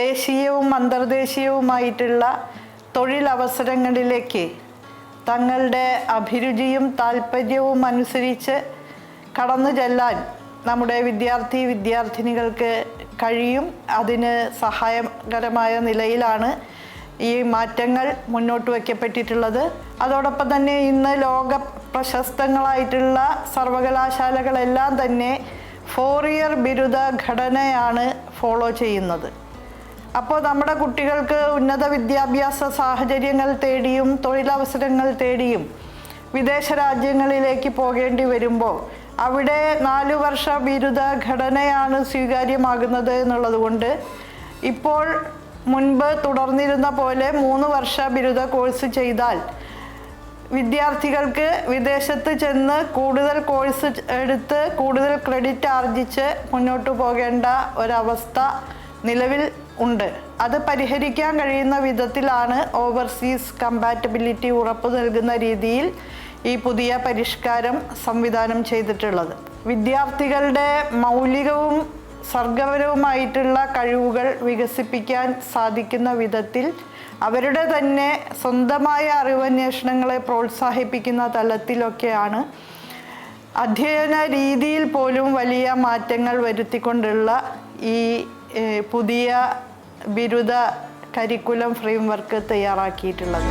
ദേശീയവും അന്തർദേശീയവുമായിട്ടുള്ള തൊഴിലവസരങ്ങളിലേക്ക് തങ്ങളുടെ അഭിരുചിയും താല്പര്യവും അനുസരിച്ച് കടന്നു ചെല്ലാൻ നമ്മുടെ വിദ്യാർത്ഥി വിദ്യാർത്ഥിനികൾക്ക് കഴിയും. അതിന് സഹായകരമായ നിലയിലാണ് ഈ മാറ്റങ്ങൾ മുന്നോട്ട് വയ്ക്കപ്പെട്ടിട്ടുള്ളത്. അതോടൊപ്പം തന്നെ ഇന്ന് ലോക പ്രശസ്തങ്ങളായിട്ടുള്ള സർവകലാശാലകളെല്ലാം തന്നെ ഫോർ ഇയർ ബിരുദ ഘടനയാണ് ഫോളോ ചെയ്യുന്നത്. അപ്പോൾ നമ്മുടെ കുട്ടികൾക്ക് ഉന്നത വിദ്യാഭ്യാസ സാഹചര്യങ്ങൾ തേടിയും തൊഴിലവസരങ്ങൾ തേടിയും വിദേശ രാജ്യങ്ങളിലേക്ക് പോകേണ്ടി വരുമ്പോൾ അവിടെ നാലു വർഷ ബിരുദ ഘടനയാണ് സ്വീകാര്യമാകുന്നത് എന്നുള്ളതുകൊണ്ട് ഇപ്പോൾ മുൻപ് തുടർന്നിരുന്ന പോലെ മൂന്ന് വർഷ ബിരുദ കോഴ്സ് ചെയ്താൽ വിദ്യാർത്ഥികൾക്ക് വിദേശത്ത് ചെന്ന് കൂടുതൽ കോഴ്സ് എടുത്ത് കൂടുതൽ ക്രെഡിറ്റ് ആർജിച്ച് മുന്നോട്ട് പോകേണ്ട ഒരവസ്ഥ നിലവിൽ ഉണ്ട്. അത് പരിഹരിക്കാൻ കഴിയുന്ന വിധത്തിലാണ് ഓവർസീസ് കമ്പാറ്റബിലിറ്റി ഉറപ്പു നൽകുന്ന രീതിയിൽ ഈ പുതിയ പരിഷ്കാരം സംവിധാനം ചെയ്തിട്ടുള്ളത്. വിദ്യാർത്ഥികളുടെ മൗലികവും സർഗപരവുമായിട്ടുള്ള കഴിവുകൾ വികസിപ്പിക്കാൻ സാധിക്കുന്ന വിധത്തിൽ അവരുടെ തന്നെ സ്വന്തമായ അറിവന്വേഷണങ്ങളെ പ്രോത്സാഹിപ്പിക്കുന്ന തലത്തിലൊക്കെയാണ് അധ്യയന രീതിയിൽ പോലും വലിയ മാറ്റങ്ങൾ വരുത്തിക്കൊണ്ടുള്ള ഈ പുതിയ ബിരുദ കരിക്കുലം ഫ്രെയിംവർക്ക് തയ്യാറാക്കിയിട്ടുള്ളത്.